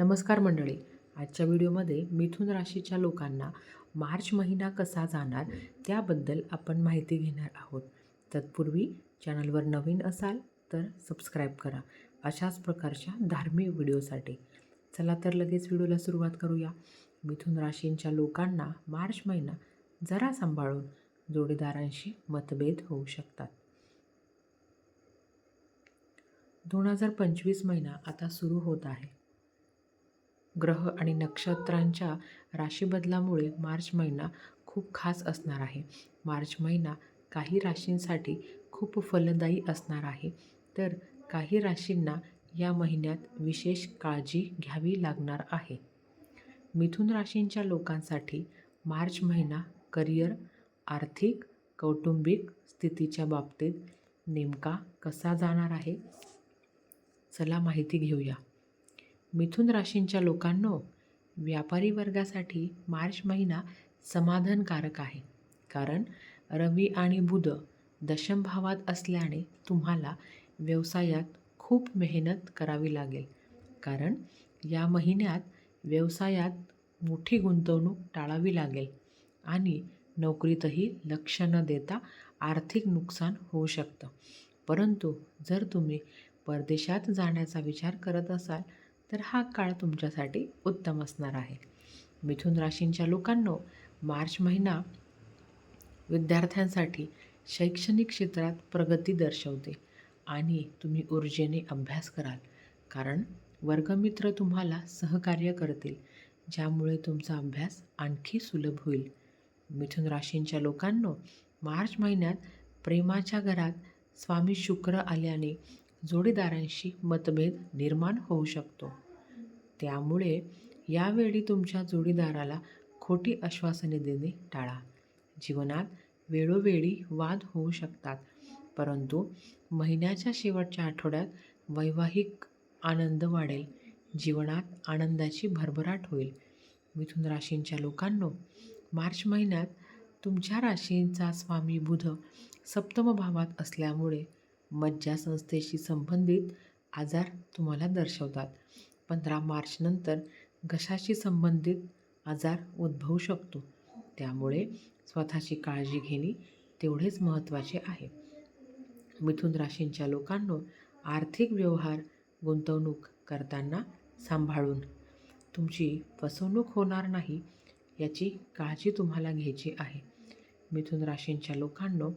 नमस्कार मंडळी. आजच्या व्हिडिओमध्ये मिथुन राशीच्या लोकांना मार्च महिना कसा जाणार त्याबद्दल आपण माहिती घेणार आहोत. तत्पूर्वी चॅनलवर नवीन असाल तर सबस्क्राईब करा. अशाच प्रकारच्या धार्मिक व्हिडिओसाठी. चला तर लगेच व्हिडिओला सुरुवात करूया. मिथुन राशींच्या लोकांना मार्च महिना जरा सांभाळून जोडीदारांशी मतभेद होऊ शकतात. दोन हजार पंचवीस महिना आता सुरू होत आहे. ग्रह आणि नक्षत्रांच्या राशीबदलामुळे मार्च महिना खूप खास असणार आहे. मार्च महिना काही राशींसाठी खूप फलदायी असणार आहे. तर काही राशींना या महिन्यात विशेष काळजी घ्यावी लागणार आहे. मिथुन राशींच्या लोकांसाठी मार्च महिना करिअर आर्थिक कौटुंबिक स्थितीच्या बाबतीत नेमका कसा जाणार आहे? चला माहिती घेऊया. मिथुन राशींच्या लोकांनो व्यापारी वर्गासाठी मार्च महिना समाधानकारक आहे. कारण रवी आणि बुध दशम भावात असल्याने तुम्हाला व्यवसायात खूप मेहनत करावी लागेल. कारण या महिन्यात व्यवसायात मोठी गुंतवणूक टाळावी लागेल आणि नोकरीतही लक्ष न देता आर्थिक नुकसान होऊ शकतं. परंतु जर तुम्ही परदेशात जाण्याचा विचार करत असाल तर हा काळ तुमच्यासाठी उत्तम असणार आहे. मिथुन राशींच्या लोकांनो मार्च महिना विद्यार्थ्यांसाठी शैक्षणिक क्षेत्रात प्रगती दर्शवते आणि तुम्ही ऊर्जेने अभ्यास कराल. कारण वर्गमित्र तुम्हाला सहकार्य करतील ज्यामुळे तुमचा अभ्यास आणखी सुलभ होईल. मिथुन राशींच्या लोकांनो मार्च महिन्यात प्रेमाच्या घरात स्वामी शुक्र आल्याने जोडीदारांशी मतभेद निर्माण होऊ शकतो. त्यामुळे यावेळी तुमच्या जोडीदाराला खोटी आश्वासने देणे टाळा. जीवनात वेळोवेळी वाद होऊ शकतात परंतु महिन्याच्या शेवटच्या आठवड्यात वैवाहिक आनंद वाढेल जीवनात आनंदाची भरभराट होईल. मिथुन राशींच्या लोकांनो मार्च महिन्यात तुमच्या राशींचा स्वामी बुध सप्तम भावात असल्यामुळे मज्जासंस्थेशी संबंधित आजार तुम्हाला दर्शवतात. पंधरा मार्चनंतर घशाशी संबंधित आजार उद्भवू शकतो. त्यामुळे स्वतःची काळजी घेणे तेवढेच महत्त्वाचे आहे. मिथुन राशींच्या लोकांनो आर्थिक व्यवहार गुंतवणूक करताना सांभाळून तुमची फसवणूक होणार नाही याची काळजी तुम्हाला घ्यायची आहे. मिथुन राशींच्या लोकांनो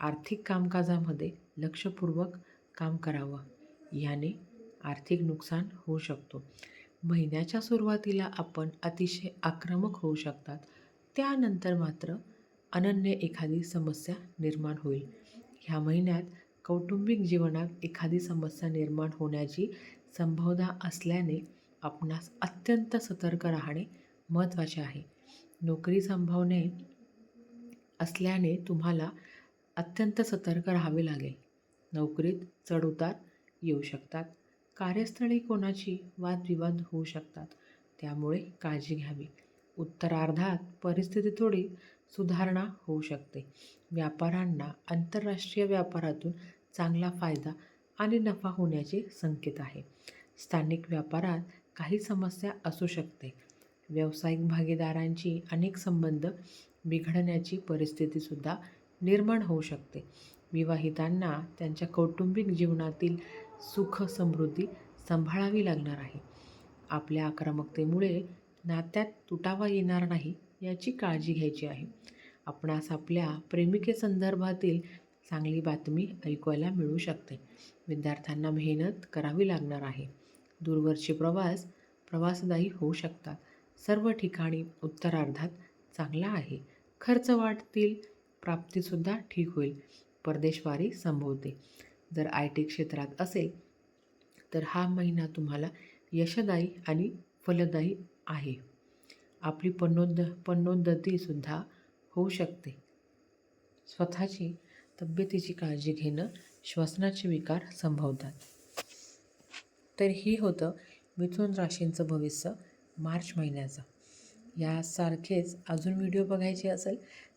आर्थिक कामकाजामध्ये लक्षपूर्वक काम करावं. याने आर्थिक नुकसान होऊ शकतो. महिन्याच्या सुरुवातीला आपण अतिशय आक्रमक होऊ शकतात. त्यानंतर मात्र अनन्य एखादी समस्या निर्माण होईल. ह्या महिन्यात कौटुंबिक जीवनात एखादी समस्या निर्माण होण्याची संभावना असल्याने आपणास अत्यंत सतर्क राहणे महत्त्वाचे आहे. नोकरी संभावने असल्याने तुम्हाला अत्यंत सतर्क राहावे लागेल. नोकरीत चढउतार येऊ शकतात. कार्यस्थळी कोणाची वादविवाद होऊ शकतात त्यामुळे काळजी घ्यावी. उत्तरार्धात परिस्थिती थोडी सुधारणा होऊ शकते. व्यापाऱ्यांना आंतरराष्ट्रीय व्यापारातून चांगला फायदा आणि नफा होण्याचे संकेत आहे. स्थानिक व्यापारात काही समस्या असू शकते. व्यावसायिक भागीदारांची अनेक संबंध बिघडण्याची परिस्थितीसुद्धा निर्माण होऊ शकते. विवाहितांना त्यांच्या कौटुंबिक जीवनातील सुख समृद्धी सांभाळावी लागणार आहे. आपल्या आक्रमकतेमुळे नात्यात तुटावा येणार नाही याची काळजी घ्यायची आहे. आपणास आपल्या प्रेमिकेसंदर्भातील चांगली बातमी ऐकायला मिळू शकते. विद्यार्थ्यांना मेहनत करावी लागणार आहे. दूरवरचे प्रवास प्रवासदायी होऊ शकतात. सर्व ठिकाणी उत्तरार्धात चांगला आहे. खर्च वाढतील प्राप्तीसुद्धा ठीक होईल. परदेशवारी संभवते. जर आय टी क्षेत्रात असेल तर हा महिना तुम्हाला यशदायी आणि फलदायी आहे. आपली पन्नोद पन्नोन्नतीसुद्धा होऊ शकते. स्वतःची तब्येतीची काळजी घेणं श्वसनाचे विकार संभवतात. तर हे होतं मिथुन राशींचं भविष्य मार्च महिन्याचं. यासारखेच अजून व्हिडिओ बघायचे असेल